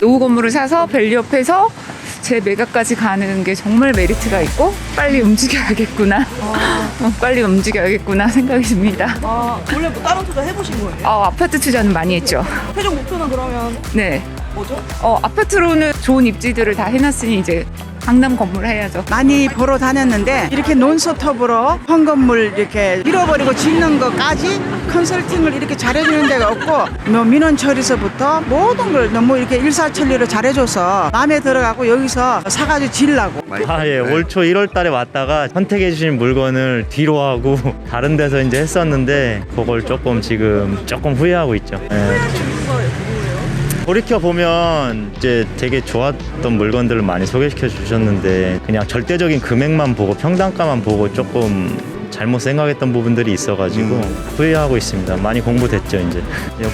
노후 건물을 사서 밸류업해서 제 매각까지 가는 게 정말 메리트가 있고 빨리 움직여야겠구나. 어, 빨리 움직여야겠구나 생각이 듭니다. 아, 원래 뭐 다른 투자 해보신 거예요? 어, 아파트 투자는 많이 했죠. 최종 목표는 그러면 네. 뭐죠? 어, 아파트로는 좋은 입지들을 다 해놨으니 이제 강남 건물 해야죠. 많이 보러 다녔는데 이렇게 논스톱으로 헌건물 이렇게 밀어버리고 짓는 것까지 컨설팅을 이렇게 잘해주는 데가 없고 뭐 민원 처리서부터 모든 걸 너무 이렇게 일사천리로 잘해줘서 마음에 들어가고 여기서 사가지고 질라고 아, 예. 올 초 1월 달에 왔다가 선택해 주신 물건을 뒤로 하고 다른 데서 이제 했었는데 그걸 조금 지금 조금 후회하고 있죠. 예. 돌이켜 보면 이제 되게 좋았던 물건들을 많이 소개시켜 주셨는데 그냥 절대적인 금액만 보고 평당가만 보고 조금 잘못 생각했던 부분들이 있어가지고 후회하고 있습니다. 많이 공부됐죠 이제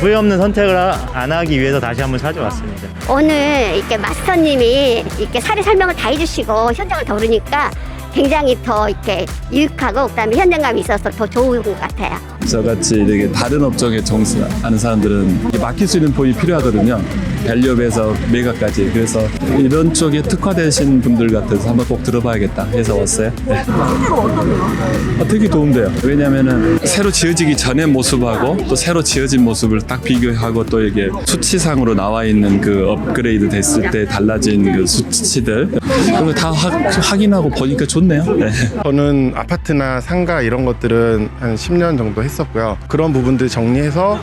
후회 없는 선택을 하- 안 하기 위해서 다시 한번 찾아왔습니다. 오늘 이렇게 마스터님이 이렇게 사례 설명을 다 해주시고 현장을 더르니까 굉장히 더 이렇게 유익하고 그다음에 현장감이 있어서 더 좋은 것 같아요. 저같이 이렇게 다른 업종에 종사하는 사람들은 맡길 수 있는 본이 필요하거든요. 밸류업에서 매각까지. 그래서 이런 쪽에 특화되신 분들 같아서 한번 꼭 들어봐야겠다 해서 왔어요. 네. 어, 되게 도움돼요. 왜냐면은 새로 지어지기 전의 모습하고 또 새로 지어진 모습을 딱 비교하고 또 이게 수치상으로 나와 있는 그 업그레이드 됐을 때 달라진 그 수치들 그런 거 다 확인하고 보니까 좋네요. 네. 저는 아파트나 상가 이런 것들은 한 10년 정도 했 었고요. 그런 부분들 정리해서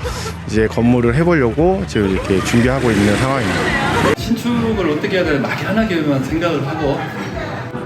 이제 건물을 해보려고 지금 이렇게 준비하고 있는 상황입니다. 신축을 어떻게 해야 되나 막연하게만 생각을 하고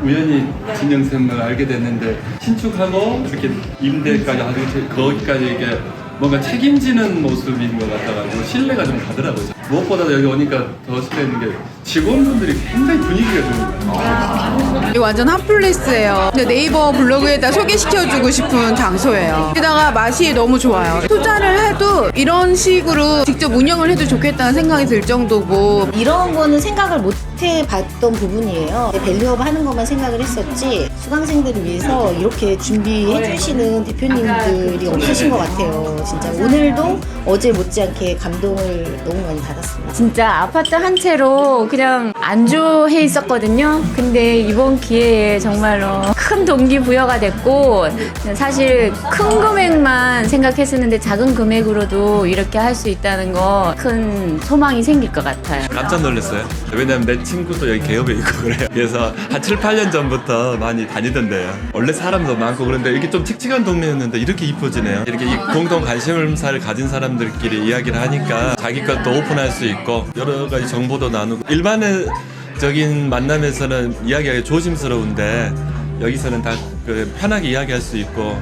우연히 진영 쌤을 알게 됐는데 신축하고 이렇게 임대까지 아주 거기까지 이게 뭔가 책임지는 모습인 것 같아가지고 신뢰가 좀 가더라고요. 무엇보다도 여기 오니까 더 신뢰는 게 직원분들이 굉장히 분위기가 좋은 거예요. 이거 완전 핫플레이스예요. 근데 네이버 블로그에다 소개시켜주고 싶은 장소예요. 게다가 맛이 너무 좋아요. 투자를 해도 이런 식으로 직접 운영을 해도 좋겠다는 생각이 들 정도고 이런 거는 생각을 못 해봤던 부분이에요. 밸류업 하는 것만 생각을 했었지 수강생들을 위해서 이렇게 준비해 주시는 대표님들이 없으신 것 같아요. 진짜 오늘도 어제 못지않게 감동을 너무 많이 받았습니다. 진짜 아파트 한 채로 그냥 안주해 있었거든요. 근데 이번 기회에 정말로 큰 동기부여가 됐고 사실 큰 금액만 생각했었는데 작은 금액으로도 이렇게 할 수 있다는 거 큰 소망이 생길 것 같아요. 깜짝 놀랐어요. 왜냐면 내 친구도 여기 개업에 있고 그래요. 그래서 한 7, 8년 전부터 많이 다니던데요. 원래 사람도 많고 그런데 이렇게 좀 칙칙한 동네였는데 이렇게 이뻐지네요. 이렇게 이 공동 관심사를 가진 사람들끼리 이야기를 하니까 자기 것도 오픈할 수 있고 여러 가지 정보도 나누고 일반적인 만남에서는 이야기하기 조심스러운데 여기서는 다 그 편하게 이야기할 수 있고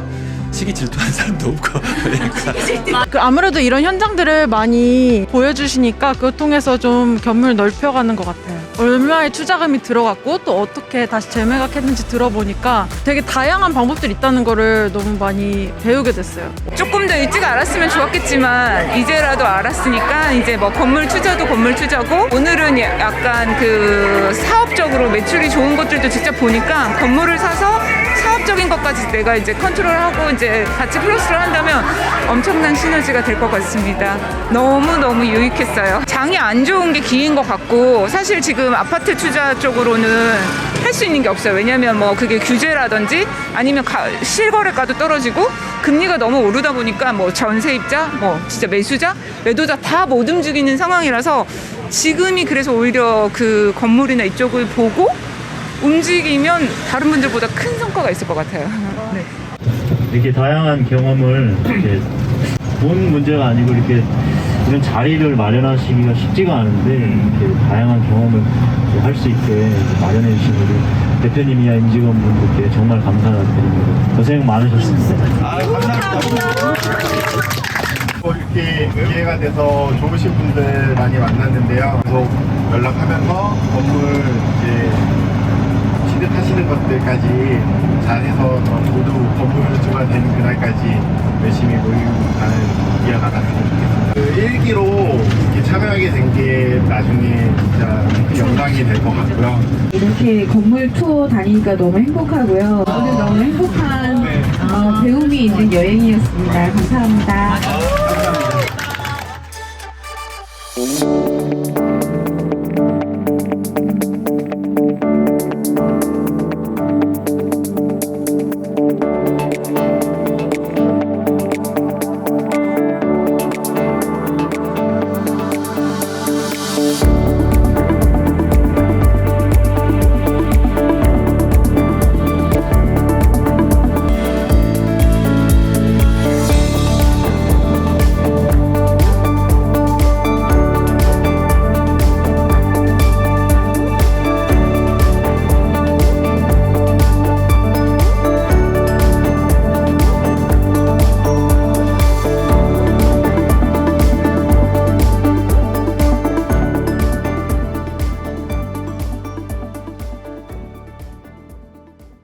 시기 질투하는 사람도 없고 그러니까 그 아무래도 이런 현장들을 많이 보여주시니까 그걸 통해서 좀 견문을 넓혀가는 것 같아요. 얼마의 투자금이 들어갔고 또 어떻게 다시 재매각했는지 들어보니까 되게 다양한 방법들이 있다는 거를 너무 많이 배우게 됐어요. 조금 더 일찍 알았으면 좋았겠지만 이제라도 알았으니까 이제 뭐 건물 투자도 건물 투자고 오늘은 약간 그 사업적으로 매출이 좋은 것들도 직접 보니까 건물을 사서 사업적인 것까지 내가 이제 컨트롤하고 이제 같이 플러스를 한다면 엄청난 시너지가 될 것 같습니다. 너무 너무 유익했어요. 장이 안 좋은 게 기인 것 같고 사실 지금 아파트 투자 쪽으로는 할 수 있는 게 없어요. 왜냐하면 뭐 그게 규제라든지 아니면 가- 실거래가도 떨어지고 금리가 너무 오르다 보니까 뭐 전세입자, 뭐 진짜 매수자, 매도자 다 못 움직이는 상황이라서 지금이 그래서 오히려 그 건물이나 이쪽을 보고 움직이면 다른 분들보다 큰 성과가 있을 것 같아요. 네. 이렇게 다양한 경험을 이렇게 돈 문제가 아니고 이렇게 이런 자리를 마련하시기가 쉽지가 않은데 이렇게 다양한 경험을 할 수 있게 마련해 주신 우리 대표님이야 임직원분들께 정말 감사드립니다. 고생 많으셨습니다. 이렇게 기회가 돼서 좋으신 분들 많이 만났는데요. 계속 연락하면서 건물 이제 취득하시는 것들까지 잘해서 모두 건물주가 되는 그날까지 열심히 모임을 이어나갔으면 좋겠습니다. 그 일기로 이렇게 참여하게 된 게 나중에 진짜 큰 영광이 될 것 같고요. 이렇게 건물 투어 다니니까 너무 행복하고요. 오늘 너무 행복한 어, 배움이 있는 여행이었습니다. 감사합니다.